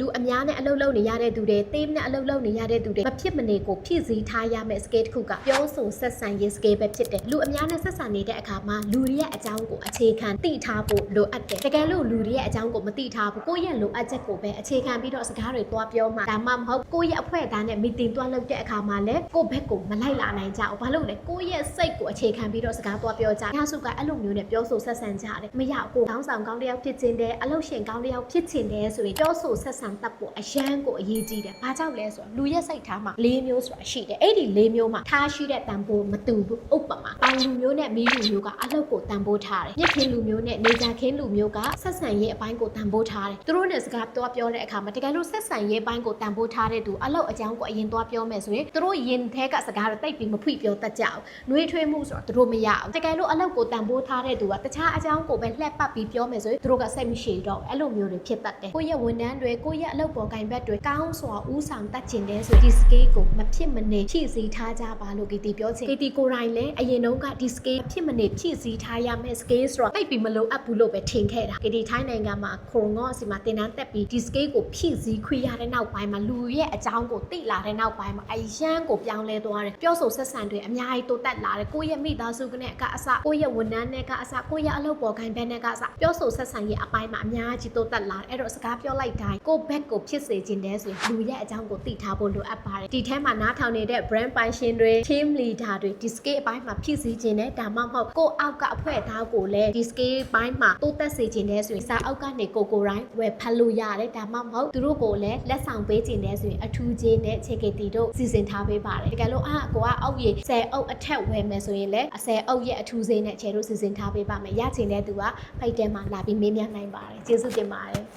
လူအများနဲ့အလုပ်လုပ်နေရတဲ့သူတွေတေးနဲ့အလုပ်လုပ်နေရတဲ့သူတွေမဖြစ်မနေကိုဖြည့်ဆည်းထားရမယ့် scale တစ်ခုကပြောဆိုဆက်ဆံရေး scale ပဲဖြစ်တယ်လူအများနဲ့ဆက်ဆံနေတဲ့အခါမှာလူတွေရဲ့အကြောင်းကိုအခြေခံသိထားဖို့လိုအပ်တယ်တကယ်လို့လူတွေရဲ့အကြောင်းကိုမသိထားဘူးကိုယ့်ရဲ့လိုအပ်ချက်ကိုပဲအခြေခံပြီးတော့စကားတွေသွားပြောမှာဒါမှမဟုတ်ကိုယ့်ရဲ့အဖွဲ့သားနဲ့ meeting သွားလုပ်တဲ့အခါမှာလည်းကိုယ့်ဘက်ကိုမလိုက်လာနိုင်ကြဘူးဘာလို့လဲကိုယ့်ရဲ့စိတ်ကိုအခြေခံပြီးတော့စကားသွားပြောကြအများစုကအဲ့လိုမျိုးနဲ့ပြောဆိုဆက်ဆံကြတယ်မရကိုကောင်းဆောင်ကောင်းတစ်ယောက်ဖြစ်ခြင်းတယ်အလုပ်ရှင်ကောင်းတစ်ယောက်ဖြစ်ခြင်းတယ်ဆိုရင်ပြောဆိုဆက်ဆံတတ်ဖို့အရန်ကိုအရေးကြီးတယ်ဘာကြောင့်လဲဆိုတော့လူရဲ့စိတ်ထားမှာ၄မျိုးဆိုတာရှိတယ်အဲ့ဒီ၄မျိုးမှာထားရှိတဲ့တန်ဖိုးမတူဘူးဥပမာ ပိုင်လူမျိုးနဲ့မီးလူမျိုးကအလုပ်ကိုတန်ဖိုးထားတယ်မြစ်ခင်းလူမျိုးနဲ့နေကြခင်းလူမျိုးကဆက်ဆံရေးအပိုင်းကိုတန်ဖိုးထားတယ်သူတို့နဲ့စကားပြောပြောတဲ့အခါမှာတကယ်လို့ဆက်ဆံရေးအပိုင်းကိုတန်ဖိုးထားတဲ့သူအလုပ်အကြောင်းကိုအရင်သွားပြောမယ်ဆိုရင်သူတို့ရင်ထဲကစကားတွေတိတ်ပြီးမဖွိပြောတတ်ကြအောင်နှွေးထွေးမှုဆိုတော့သူတို့မရအောင်တကယ်လို့အလုပ်ကိုတန်ဖိုးထားတဲ့သူကတခြားအကြောင်းကိုပဲလှက်ပတ်ပြီးပြောမယ်ဆိုရင်သူတို့ကစိတ်မရှိတော့ဘူးအဲ့လိုမျိုးတွေဖြစ်တတ်တယ်ကိုယ့်ရဲ့ဝန်ထမ်းတွေကိုယ့်ရဲ့အလုပ်ပေါ်ကင်ဘက်တွေကောင်းစွာဥဆောင်တတ်ချင်တယ်ဆိုဒီ scale ကိုမဖြစ်မနေဖြည့်ဆည်းထားကြပါလို့ KT ပြောချင် KT ကိုယ်တိုင်လည်းအရင်တုန်းကဒီ scale ဖြစ်မနေဖြည့်ဆည်းထားရမယ့် scale ဆိုတော့တိတ်ပြီးမလိုအပ်ဘူးလို့ပဲထင်ခဲ့တာ KT ထိုင်းနိုင်ငံမှာခိုငေါ့အစီမှာတင်တန်းတက်ပြီးဒီ scale ကိုဖြည့်ဆည်းခွင့်ရတဲ့နောက်ပိုင်းမှာလူရဲ့အကြောင်းကိုသိလာတဲ့နောက်ပိုင်းမှာအရန်ကိုပြောင်းလဲသွားတယ်ပြောဆိုဆက်ဆံတွေအများကြီးတိုးတက်လာတယ်ကိုယ့်ရဲ့မိသားစုကနဲ့ကအစကိုယ့်ရဲ့ဝန်ထမ်းနဲ့ကအစကိုယ့်ရဲ့အလုပ်ပေါ်ကိုင်ဘက်နဲ့ကအစပြောဆိုဆက်ဆံရေးအပိုင်းမှာအများကြီးတိုးတက်လာတယ်အဲ့တော့စကားပြောလိုက်တိုင်းကိုယ့်ဘက်ကိုဖြစ်စေခြင်းတဲ့ဆိုရင်လူရဲ့အကြောင်းကိုသိထားဖို့လိုအပ်ပါတယ်ဒီထဲမှာနားထောင်နေတဲ့ brand ပိုင်ရှင်တွေ team leader တွေဒီ scale အပိုင်းမှာဖြစ်စေခြင်းနဲ့ဒါမှမဟုတ်ကိုယ့်အောက်ကအဖွဲ့သားကိုလည်းဒီ scale ဘိုင်းမှာတိုးတက်စေခြင်းတဲ့ဆိုရင်စာအောက်ကနေကိုကိုတိုင်းဝယ်ဖတ်လို့ရတယ်ဒါမှမဟုတ်သူတို့ကိုလည်းလက်ဆောင်ပေးခြင်းတဲ့ဆိုရင်အထူးချင်းနဲ့ခြေကတီတို့စီစဉ်ထားပေးပါတယ်တကယ်လို့အာကိုကအောက်ရေ10အုပ်အထက်ဝယ်မယ်ဆိုရင်လည်းအ10အုပ်ရဲ့အထူးချင်းနဲ့ခြေတို့စီစဉ်ထားပေးပါမယ်ရချင်တဲ့သူကဖိုက်တဲမှာလာပြီးမေးမြန်းနိုင်ပါတယ်ကျေးဇူးတင်ပါတယ်